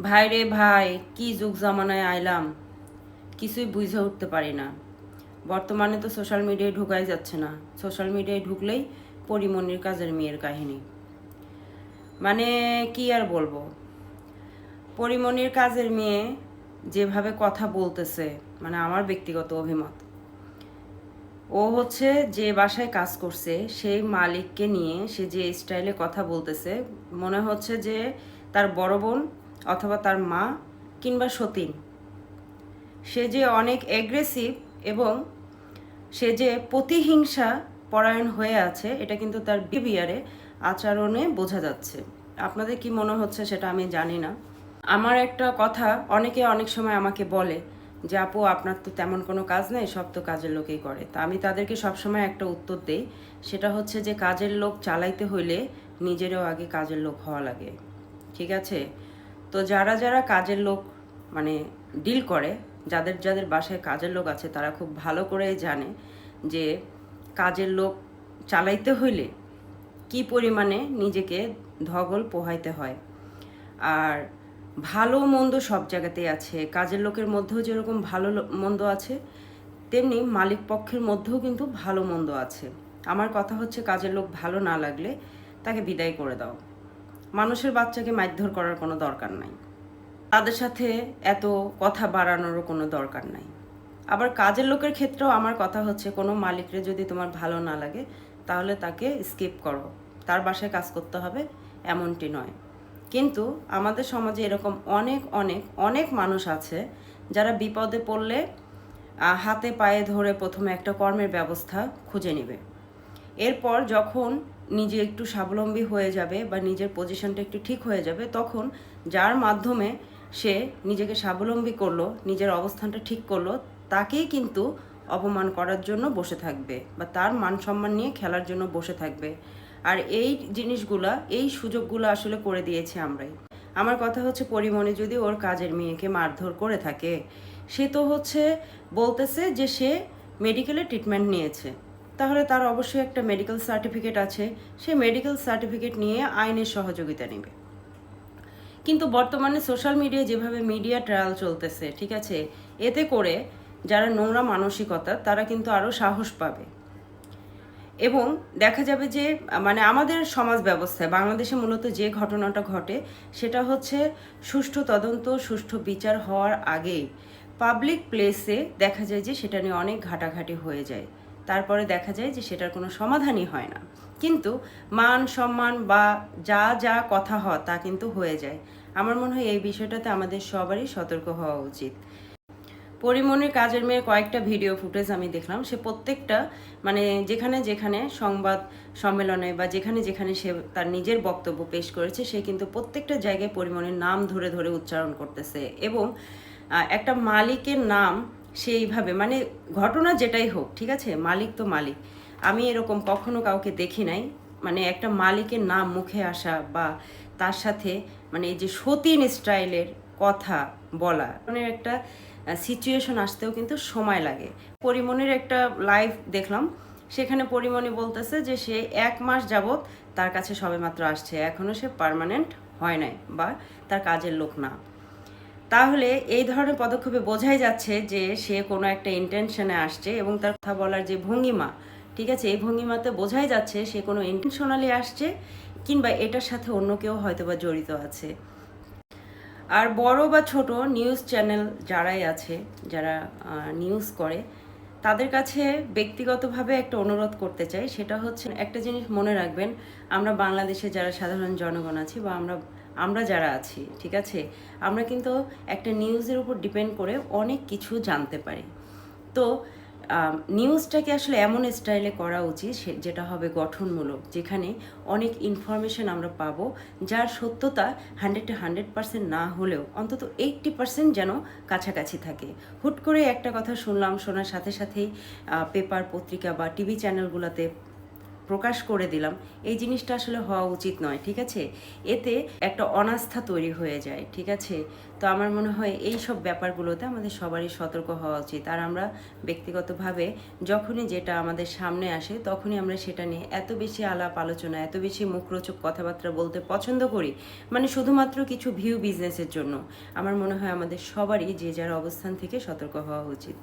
ভাই রে ভাই, কি যুগ জামানায় আইলাম? কিছুই বুঝে উঠতে পারি না। বর্তমানে তো সোশ্যাল মিডিয়ায় ঢুকাই যাচ্ছে না। সোশ্যাল মিডিয়ায় ঢুকলেই পরিমণির কাজের মেয়ের কাহিনী। মানে কি আর বলব? পরিমণির কাজের মেয়ে যেভাবে কথা বলতেছে মানে আমার ব্যক্তিগত অভিমত। ও হচ্ছে যে বাসায় কাজ করছে, সেই মালিককে নিয়ে সে যে স্টাইলে কথা বলতেছে, মনে হচ্ছে যে তার বড় বোন অথবা তার মা কিংবা সতীন। সে যে অনেক অ্যাগ্রেসিভ এবং সে যে প্রতিহিংসা পরায়ণ হয়ে আছে, এটা কিন্তু তার বিহেভিয়ারে আচরণে বোঝা যাচ্ছে। আপনাদের কি মনে হচ্ছে সেটা আমি জানি না। আমার একটা কথা অনেকে অনেক সময় আমাকে বলে যে, আপু, আপনার তো তেমন কোনো কাজ নেই, সব তো কাজের লোকেই করে। তা আমি তাদেরকে সবসময় একটা উত্তর দেই, সেটা হচ্ছে যে, কাজের লোক চালাইতে হইলে নিজেরও আগে কাজের লোক হওয়া লাগে। ঠিক আছে? তো যারা যারা কাজের লোক মানে ডিল করে, যাদের যাদের বাসায় কাজের লোক আছে, তারা খুব ভালো করে জানে যে কাজের লোক চালাইতে হইলে কি পরিমাণে নিজেকে ধগল পোহাইতে হয়। আর ভালো মন্দ সব জায়গাতেই আছে। কাজের লোকের মধ্যেও যেরকম ভালো মন্দ আছে, তেমনি মালিক পক্ষের মধ্যেও কিন্তু ভালো মন্দ আছে। আমার কথা হচ্ছে, কাজের লোক ভালো না লাগলে তাকে বিদায় করে দাও। মানুষের বাচ্চাকে মারধর করার কোনো দরকার নাই। তাদের সাথে এত কথা বাড়ানোরও কোনো দরকার নাই। আবার কাজের লোকের ক্ষেত্রেও আমার কথা হচ্ছে, কোনো মালিকরে যদি তোমার ভালো না লাগে, তাহলে তাকে স্কিপ করো। তার বাসায় কাজ করতে হবে, এমনটি নয়। কিন্তু আমাদের সমাজে এরকম অনেক অনেক অনেক মানুষ আছে, যারা বিপদে পড়লে হাতে পায়ে ধরে প্রথমে একটা কর্মের ব্যবস্থা খুঁজে নেবে। এরপর যখন নিজে একটু স্বাবলম্বী হয়ে যাবে বা নিজের পজিশনটা একটু ঠিক হয়ে যাবে, তখন যার মাধ্যমে সে নিজেকে স্বাবলম্বী করল, নিজের অবস্থানটা ঠিক করল, তাকেই কিন্তু অপমান করার জন্য বসে থাকবে বা তার মান সম্মান নিয়ে খেলার জন্য বসে থাকবে। আর এই জিনিসগুলা, এই সুযোগগুলো আসলে করে দিয়েছি আমরাই। আমার কথা হচ্ছে পরিমণি যদি ওর কাজের মেয়েকে মারধর করে থাকে, সে তো হচ্ছে বলতেছে যে সে মেডিকেলে ট্রিটমেন্ট নিয়েছে। তাহলে তার অবশ্যই একটা মেডিকেল সার্টিফিকেট আছে। সে মেডিকেল সার্টিফিকেট নিয়ে আইনের সহযোগিতা নেবে। কিন্তু বর্তমানে সোশ্যাল মিডিয়ায় যেভাবে মিডিয়া ট্রায়াল চলতেছে, ঠিক আছে? এতে করে যারা নোংরা মানসিকতা, তারা কিন্তু আরও সাহস পাবে। এবং দেখা যাবে যে মানে আমাদের সমাজ ব্যবস্থায়, বাংলাদেশে মূলত যে ঘটনাটা ঘটে, সেটা হচ্ছে সুষ্ঠু তদন্ত, সুষ্ঠু বিচার হওয়ার আগেই পাবলিক প্লেসে দেখা যায় যে সেটা নিয়ে অনেক ঘাটাঘাটি হয়ে যায়। তারপরে দেখা যায় যে সেটার কোনো সমাধানই হয় না। কিন্তু মান, সম্মান বা যা যা কথা হয় তা কিন্তু হয়ে যায়। আমার মনে হয় এই বিষয়টাতে আমাদের সবারই সতর্ক হওয়া উচিত। পরিমণির কাজের মেয়ের কয়েকটা ভিডিও ফুটেজ আমি দেখলাম। সে প্রত্যেকটা মানে যেখানে যেখানে সংবাদ সম্মেলনে বা যেখানে যেখানে সে তার নিজের বক্তব্য পেশ করেছে, সে কিন্তু প্রত্যেকটা জায়গায় পরিমণির নাম ধরে ধরে উচ্চারণ করতেছে এবং একটা মালিকের নাম সেইভাবে মানে ঘটনা যেটাই হোক, ঠিক আছে? মালিক তো মালিক। আমি এরকম কখনো কাউকে দেখি নাই। মানে একটা মালিকের নাম মুখে আসা বা তার সাথে মানে এই যে সতীন স্টাইলের কথা বলা মানে একটা সিচুয়েশন আসতেও কিন্তু সময় লাগে। পরিমণির একটা লাইভ দেখলাম। সেখানে পরিমণি বলতেছে যে সে এক মাস যাবত তার কাছে সবেমাত্র আসছে। এখনও সে পার্মানেন্ট হয় নাই বা তার কাজের লোক না। তাহলে এই ধরনের পদক্ষেপে বোঝাই যাচ্ছে যে সে কোনো একটা ইন্টেনশনে আসছে এবং তার কথা বলার যে ভঙ্গিমা, ঠিক আছে? এই ভঙ্গিমাতে বোঝাই যাচ্ছে সে কোনো ইন্টেনশনালি আসছে কিংবা এটার সাথে অন্য কেউ হয়তো বা জড়িত আছে। আর বড় বা ছোট নিউজ চ্যানেল যারাই আছে, যারা নিউজ করে, তাদের কাছে ব্যক্তিগতভাবে একটা অনুরোধ করতে চাই। সেটা হচ্ছে একটা জিনিস মনে রাখবেন, আমরা বাংলাদেশে যারা সাধারণ জনগণ আছি বা আমরা আমরা যারা আছি, ঠিক আছে? আমরা কিন্তু একটা নিউজের উপর ডিপেন্ড করে অনেক কিছু জানতে পারি। তো নিউজটাকে আসলে এমন স্টাইলে করা উচিত যেটা হবে গঠনমূলক, যেখানে অনেক ইনফরমেশন আমরা পাবো, যার সত্যতা হান্ড্রেড টু হান্ড্রেড পার্সেন্ট না হলেও অন্তত এইট্টি পার্সেন্ট যেন কাছাকাছি থাকে। হুট করে একটা কথা শুনলাম, শোনার সাথে সাথেই পেপার পত্রিকা বা টিভি চ্যানেলগুলোতে প্রকাশ করে দিলাম, এই জিনিসটা আসলে হওয়া উচিত নয়, ঠিক আছে? এতে একটা অনাস্থা তৈরি হয়ে যায়, ঠিক আছে? তো আমার মনে হয় এই সব ব্যাপারগুলোতে আমাদের সবারই সতর্ক হওয়া উচিত। আর আমরা ব্যক্তিগতভাবে যখনই যেটা আমাদের সামনে আসে, তখনই আমরা সেটা নিয়ে এত বেশি আলাপ আলোচনা, এত বেশি মুখরোচক কথাবার্তা বলতে পছন্দ করি। মানে শুধুমাত্র কিছু ভিউ বিজনেসের জন্য। আমার মনে হয় আমাদের সবারই যে যার অবস্থান থেকে সতর্ক হওয়া উচিত।